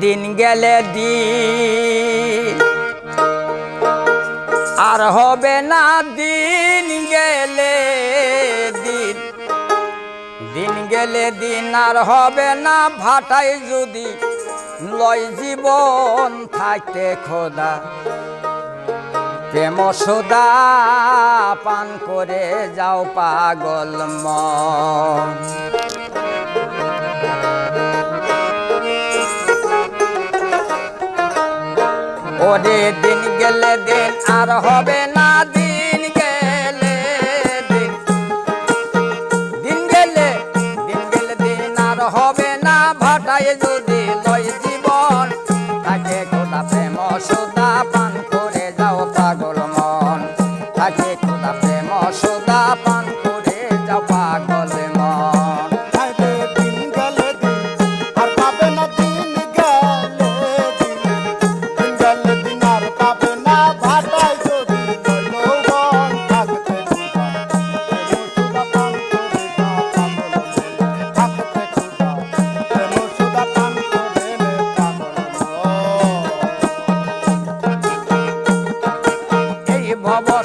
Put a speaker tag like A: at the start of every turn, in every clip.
A: দিন গেলে দিন আর হবে না দিন গেলে দিন দিন গেলে দিন আর হবে না ভাটাই যদি। লয় জীবন থাকতে খোদা। প্রেম পান করে যাও পাগল মন। ওরে দিন গেলে দিন, আর হবে না দিন গেলে দিন। দিন গেলে দিন গেলে দিন, আর হবে না ভাটায় যদি লয় জীবন। তাকে খোদা প্রেম, সুদা পান করে যাও পাগল মন। তাকে খোদা প্রেম, সুদা পান করে যাও পাগল মন।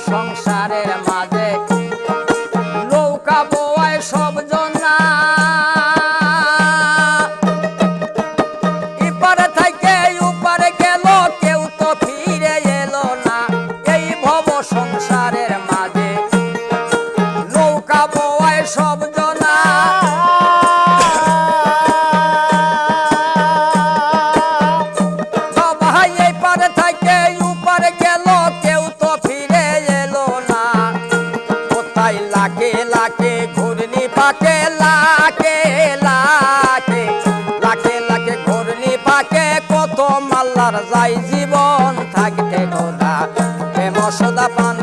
A: ভব মাল্লার যাই জীবন থাকতে গোদা প্রেম সদা পান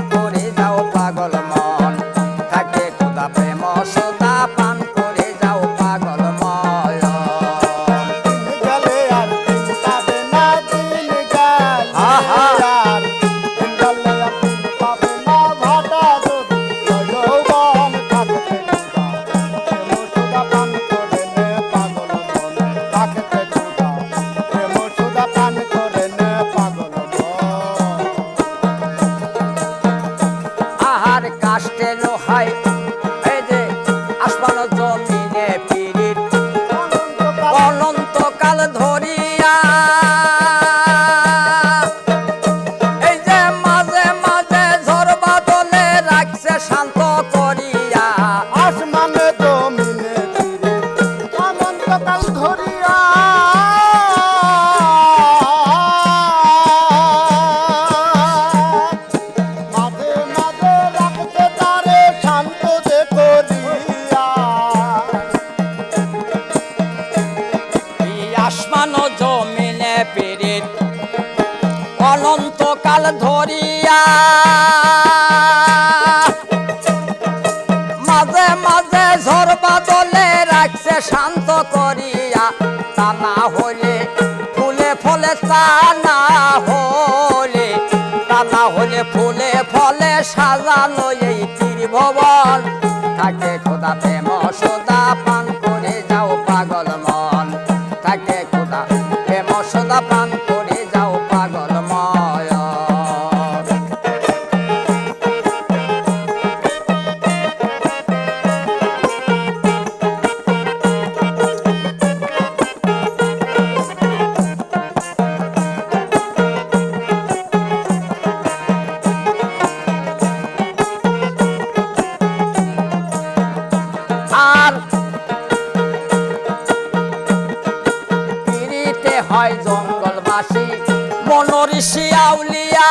A: আহার কাষ্টে জমিনে পিরিত অনন্তকাল ধরিয়া মাঝে মাঝে রাখছে শান্ত করিয়া। তা না হলে ফুলে ফলে, তা না হলে, তা না হলে ফুলে ফলে সাজানো এই আর পিড়িতে হয় জঙ্গলবাসী মনরিষি আউলিয়া।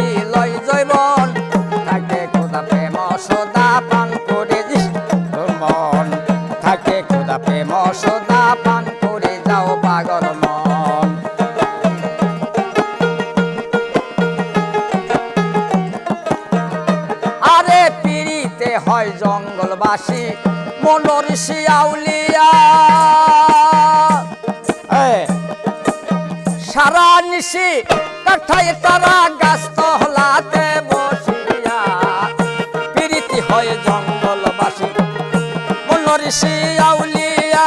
B: হয় জঙ্গলবাসী
A: মনোঋষি
B: আউলিয়া
A: সারা নিশি কাঠাই তারা গাছ তহলাতে বসিয়া। প্রীতি হয় জঙ্গলবাসী মনোঋষি আউলিয়া